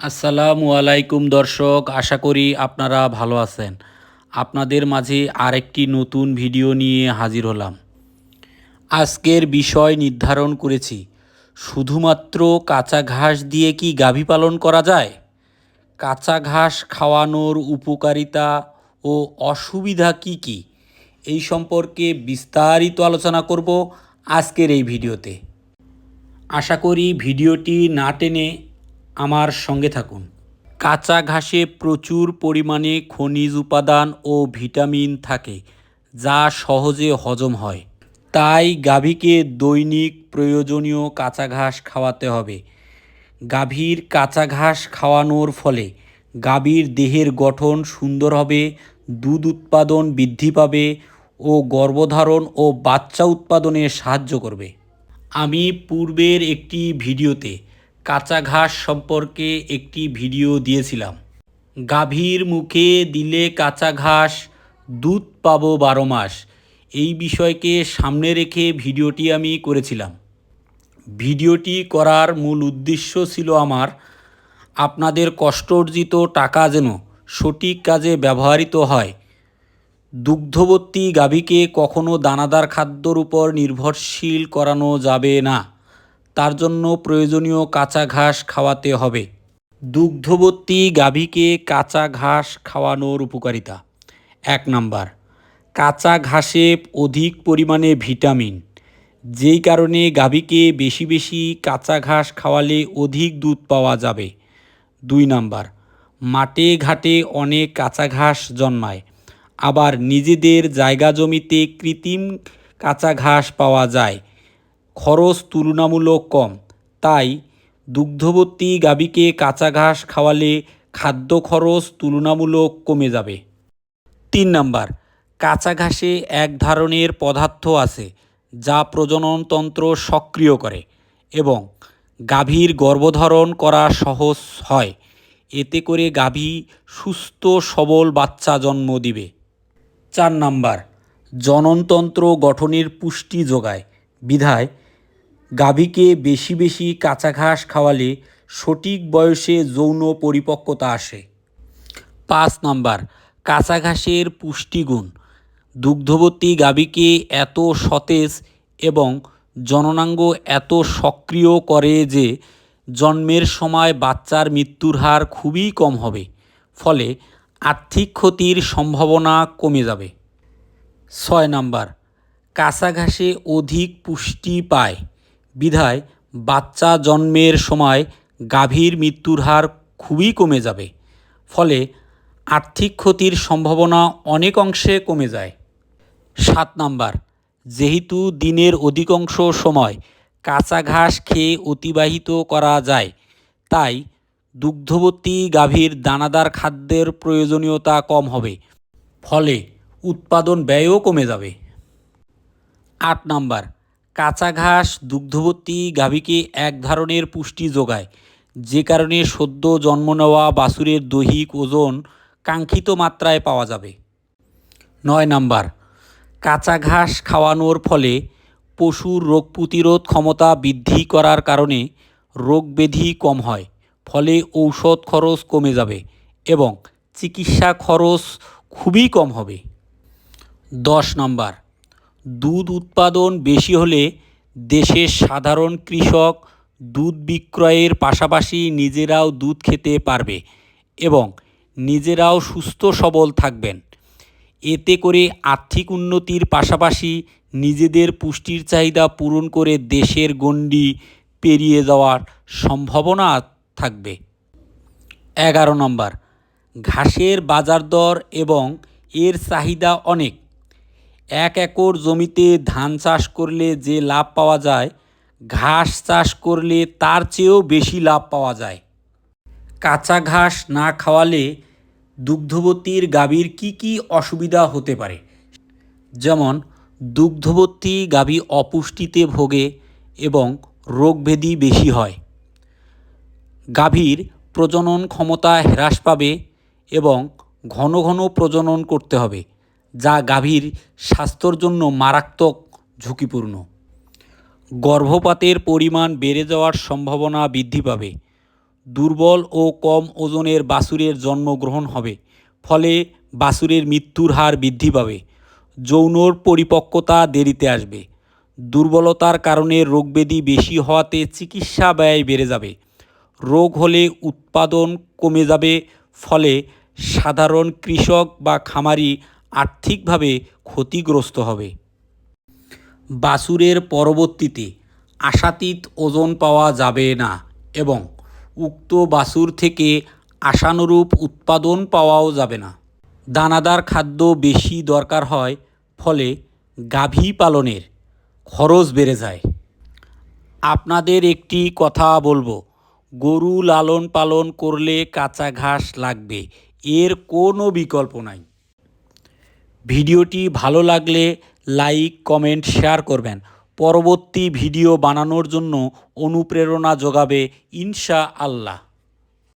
আসসালামু আলাইকুম দর্শক, আশা করি আপনারা ভালো আছেন। আপনাদের মাঝে আরেকটি নতুন ভিডিও নিয়ে হাজির হলাম। আজকের বিষয় নির্ধারণ করেছি। শুধুমাত্র কাঁচা ঘাস দিয়ে কি গাভী পালন করা যায়? কাঁচা ঘাস খাওয়ানোর উপকারিতা ও অসুবিধা কি কি? এই সম্পর্কে বিস্তারিত আলোচনা করব আজকের এই ভিডিওতে। আশা করি ভিডিওটি না টেনে আমার সঙ্গে থাকুন। কাঁচা ঘাসে প্রচুর পরিমাণে খনিজ উপাদান ও ভিটামিন থাকে, যা সহজে হজম হয়। তাই গাভীকে দৈনিক প্রয়োজনীয় কাঁচা ঘাস খাওয়াতে হবে। গাভীর কাঁচা ঘাস খাওয়ানোর ফলে গাভীর দেহের গঠন সুন্দর হবে, দুধ উৎপাদন বৃদ্ধি পাবে ও গর্ভধারণ ও বাচ্চা উৎপাদনে সাহায্য করবে। আমি পূর্বের একটি ভিডিওতে কাঁচা ঘাস সম্পর্কে একটি ভিডিও দিয়েছিলাম। গাভীর মুখে দিলে কাঁচা ঘাস, দুধ পাবো বারো মাস। এই বিষয়কে সামনে রেখে ভিডিওটি আমি করেছিলাম। ভিডিওটি করার মূল উদ্দেশ্য ছিল আমার, আপনাদের কষ্ট অর্জিত টাকা যেন সঠিক কাজে ব্যবহৃত হয়। দুগ্ধবর্তী গাভীকে কখনো দানাদার খাদ্যর উপর নির্ভরশীল করানো যাবে না। তার জন্য প্রয়োজনীয় কাঁচা ঘাস খাওয়াতে হবে। দুগ্ধবর্তী গাভীকে কাঁচা ঘাস খাওয়ানোর উপকারিতা। এক নাম্বার, কাঁচা ঘাসে অধিক পরিমাণে ভিটামিন। যেই কারণে গাভীকে বেশি বেশি কাঁচা ঘাস খাওয়ালে অধিক দুধ পাওয়া যাবে। দুই নাম্বার, মাঠে ঘাটে অনেক কাঁচা ঘাস জন্মায়। আবার নিজেদের জায়গা জমিতে কৃত্রিম কাঁচা ঘাস পাওয়া যায়। খরচ তুলনামূলক কম। তাই দুগ্ধবর্তী গাভীকে কাঁচা ঘাস খাওয়ালে খাদ্য খরচ তুলনামূলক কমে যাবে। তিন নাম্বার, কাঁচা ঘাসে এক ধরনের পদার্থ আছে যা প্রজননতন্ত্র সক্রিয় করে এবং গাভীর গর্ভধারণ করা সহজ হয়। এতে করে গাভী সুস্থ, সবল বাচ্চা জন্ম দিবে। চার নাম্বার, জননতন্ত্র গঠনের পুষ্টি যোগায়। বিধায় গাভীকে বেশি বেশি কাঁচা ঘাস খাওয়ালে সঠিক বয়সে যৌন পরিপক্কতা আসে। পাঁচ নাম্বার, কাঁচা ঘাসের পুষ্টিগুণ। দুগ্ধবতী গাভীকে এত সতেজ এবং জননাঙ্গ এত সক্রিয় করে যে জন্মের সময় বাচ্চার মৃত্যুর হার খুবই কম হবে, ফলে আর্থিক ক্ষতির সম্ভাবনা কমে যাবে। ছয় নাম্বার, কাঁচা ঘাসে অধিক পুষ্টি পায়। বিধায় বাচ্চা জন্মের সময় গাভীর মৃত্যুর হার খুবই কমে যাবে। ফলে আর্থিক ক্ষতির সম্ভাবনা অনেক অংশে কমে যায়। সাত নাম্বার, যেহেতু দিনের অধিকাংশ সময় কাঁচা ঘাস খেয়ে অতিবাহিত করা যায়, তাই দুগ্ধবতী গাভীর দানাদার খাদ্যের প্রয়োজনীয়তা কম হবে, ফলে উৎপাদন ব্যয়ও কমে যাবে। আট নাম্বার কাঁচা ঘাস, দুগ্ধবতী গাভীকে এক ধরনের পুষ্টি যোগায়। যে কারণে সদ্য জন্ম নেওয়া বাছুরের দৈহিক ওজন কাঙ্ক্ষিত মাত্রায় পাওয়া যাবে। নয় নাম্বার, কাঁচা ঘাস খাওয়ানোর ফলে পশুর রোগ প্রতিরোধ ক্ষমতা বৃদ্ধি করার কারণে রোগ ব্যাধি কম হয়, ফলে ঔষধ খরচ কমে যাবে এবং চিকিৎসা খরচ খুবই কম হবে। দশ নম্বর দুধ উৎপাদন বেশি হলে দেশের সাধারণ কৃষক দুধ বিক্রয়ের পাশাপাশি নিজেরাও দুধ খেতে পারবে এবং নিজেরাও সুস্থ সবল থাকবেন। এতে করে আর্থিক উন্নতির পাশাপাশি নিজেদের পুষ্টির চাহিদা পূরণ করে দেশের গণ্ডি পেরিয়ে যাওয়ার সম্ভাবনা থাকবে। এগারো নম্বর, ঘাসের বাজার দর এবং এর চাহিদা অনেক। এক একর জমিতে ধান চাষ করলে যে লাভ পাওয়া যায়, ঘাস চাষ করলে তার চেয়েও বেশি লাভ পাওয়া যায়। কাঁচা ঘাস না খাওয়ালে দুগ্ধবতীর গাভীর কি কি অসুবিধা হতে পারে? যেমন, দুগ্ধবতী গাভী অপুষ্টিতে ভোগে এবং রোগভেদি বেশি হয়। গাভীর প্রজনন ক্ষমতা হ্রাস পাবে এবং ঘন ঘন প্রজনন করতে হবে। যা গাভীর স্বাস্থ্যর জন্য মারাত্মক ঝুঁকিপূর্ণ। গর্ভপাতের পরিমাণ বেড়ে যাওয়ার সম্ভাবনা বৃদ্ধি পাবে। দুর্বল ও কম ওজনের বাছুরের জন্মগ্রহণ হবে, ফলে বাছুরের মৃত্যুর হার বৃদ্ধি পাবে। যৌনর পরিপক্কতা দেরিতে আসবে। দুর্বলতার কারণে রোগব্যাধি বেশি হওয়াতে চিকিৎসা ব্যয় বেড়ে যাবে। রোগ হলে উৎপাদন কমে যাবে, ফলে সাধারণ কৃষক বা খামারি আর্থিকভাবে ক্ষতিগ্রস্ত হবে। বাছুরের পরবর্তীতে আশাতীত ওজন পাওয়া যাবে না এবং উক্ত বাছুর থেকে আশানুরূপ উৎপাদন পাওয়াও যাবে না। দানাদার খাদ্য বেশি দরকার হয়, ফলে গাভী পালনের খরচ বেড়ে যায়। আপনাদের একটি কথা বলব, গরু লালন পালন করলে কাঁচা ঘাস লাগবে, এর কোনো বিকল্প নাই। ভিডিওটি ভালো লাগলে লাইক, কমেন্ট, শেয়ার করবেন। পরবর্তী ভিডিও বানানোর জন্য অনুপ্রেরণা যোগাবে ইনশা আল্লাহ